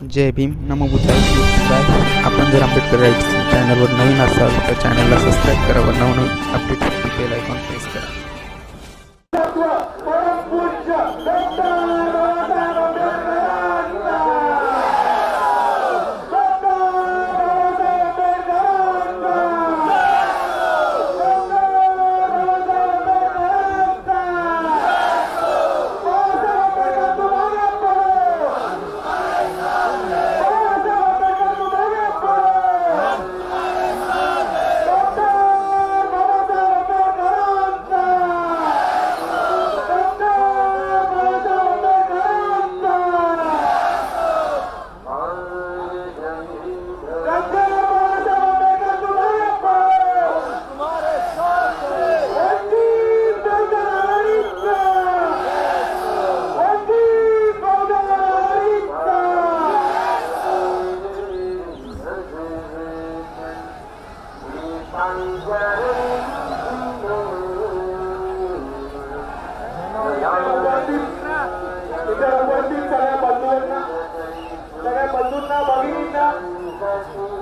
जय भीम. नमोबुद्धाय. आपण जर आंबेडकर राईट्स चॅनलवर नवीन असाल तर चॅनलला सबस्क्राईब करा व नवनवीन अपडेटसाठी बेल आयकॉन प्रेस करा. इथे उपस्थित सगळ्या बंधूंना सगळ्या बंधूंना भगिनींना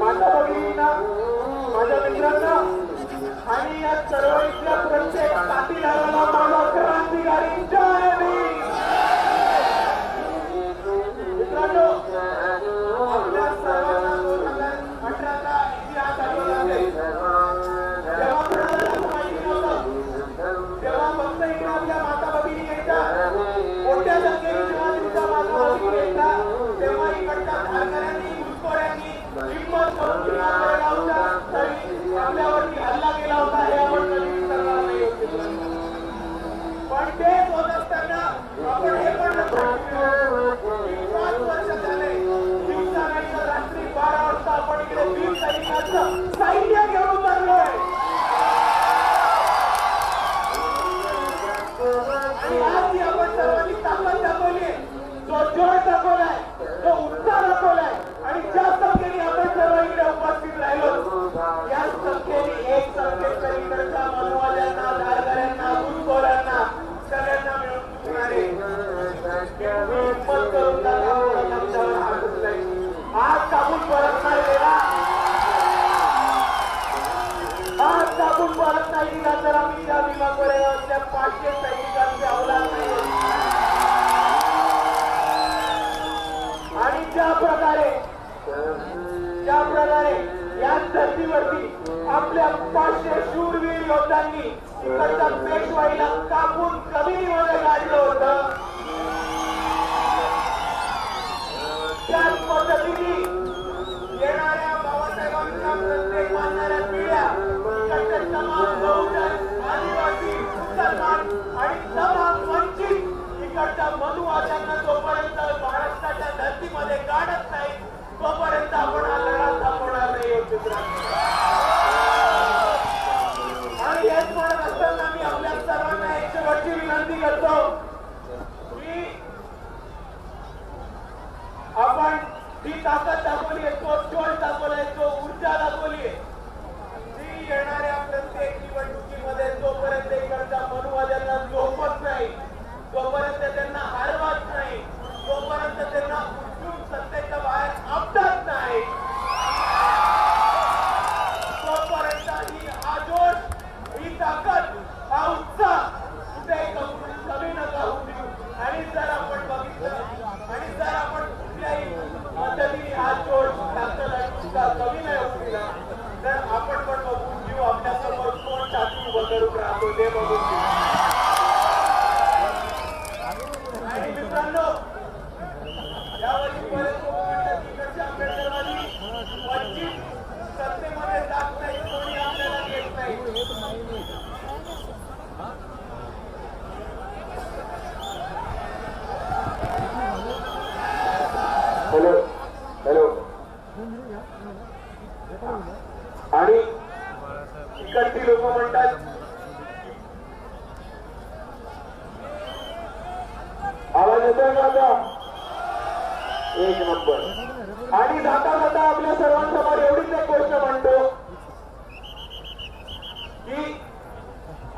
माझ्या भगिनींना माझ्या मित्रांना आणि या चळवळीतल्या प्रत्येक आणि आज आपण सर्वांनी ताकद दाखवली जो जोर दाखवलाय जो उत्साह दाखवलाय आणि ज्या संख्येने आपण सर्व इकडे उपस्थित राहिलो या संख्येने एक संख्येत धारकऱ्यांना सगळ्यांना मिळून चुकणारे हिंमत करून आज कापून परत नाही गेला आज कापून परत नाही दिला तर आम्ही त्या विमानवरच्या पाचशे ज्या प्रकारे या धर्तीवरती आपल्या पाचशे शूरवीर योद्धांनी इकडच्या पेशवाईला कापून कमिनीमध्ये काढलं होतं. त्याच पद्धतीने येणाऱ्या बाबासाहेबांच्या प्रत्येक मानणाऱ्या पिढ्या इकडचे तमाम बहुजन आदिवासी मुसलमान आणि तमाम वंचित इकडच्या मनुवाद्यांना जोपर्यंत आपण हा लढा थांबवणार नाही हो मित्रांनो. आणि हेच म्हणत असताना मी आपल्या सर्वांना एक शेवटची विनंती करतो की आपण जी ताकद दाखवली आहे तो जोश दाखवलाय तो ऊर्जा दाखवली आहे ती येणाऱ्या प्रत्येक निवडणुकीमध्ये जोपर्यंत इकडच्या मनुवाद्यांना झोपत नाही तोपर्यंत त्यांना हरवत नाही तोपर्यंत त्यांना उठून सत्तेच्या बाहेर आपटत नाही तोपर्यंत ही हा जोश ही ताकद हा उत्साह कुठे कमी कमी नका होऊ देऊ आणि जर आपण बघितलं आणि जर आपण कुठल्याही पद्धतीने हा जोश ताकद आणि उत्साह कमी नाही होऊ दिला तर आपण पण बघून घेऊ आपल्यासमोर कोण टाकून बदलून राहतो ते बघून घेऊ आणि मित्रांनो यावर्षी बरेच लोक म्हणतात तिकडच्या आंबेडकरवादी वंचित सत्तेमध्ये जात नाही कोणी आपल्याला घेत नाही हॅलो हॅलो. आणि इकडची लोक म्हणतात आवाज येतोय का आता? एक नंबर. आणि जाता जाता आपल्या सर्वांसमोर एवढीच एक गोष्ट म्हणतो की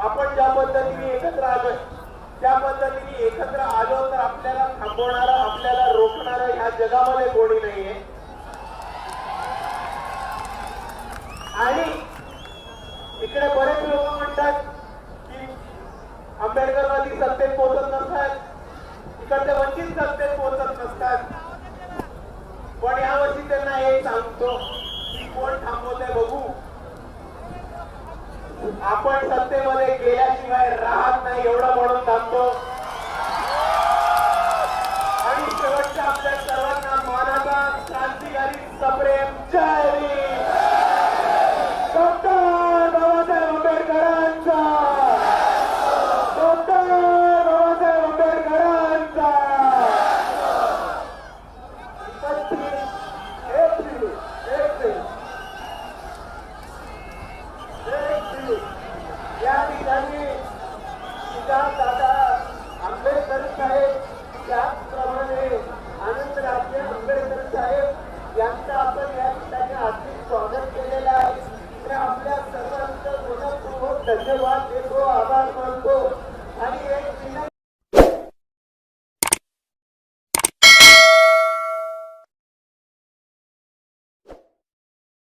आपण ज्या पद्धतीने एकत्र आलोय त्या पद्धतीने एकत्र आलो तर आपल्याला थांबवणार आपल्याला रोखणार ह्या जगामध्ये कोणी नाहीये. आणि इकडे बरेच लोक म्हणतात की आंबेडकरवादी सत्तेत पोहोचत नसतात. तर ते वंचित रस्ते पोहोचत नसतात. पण यावर्षी त्यांना हे सांगतो की कोण बघू. आपण सत्तेमध्ये गेल्याशिवाय राहत नाही एवढं म्हणून थांबतो. आणि शेवटच्या आपल्या सर्वांना मानाचा क्रांतिकारी सप्रेम जय! आवाज देतो आभार मानतो. आणि एक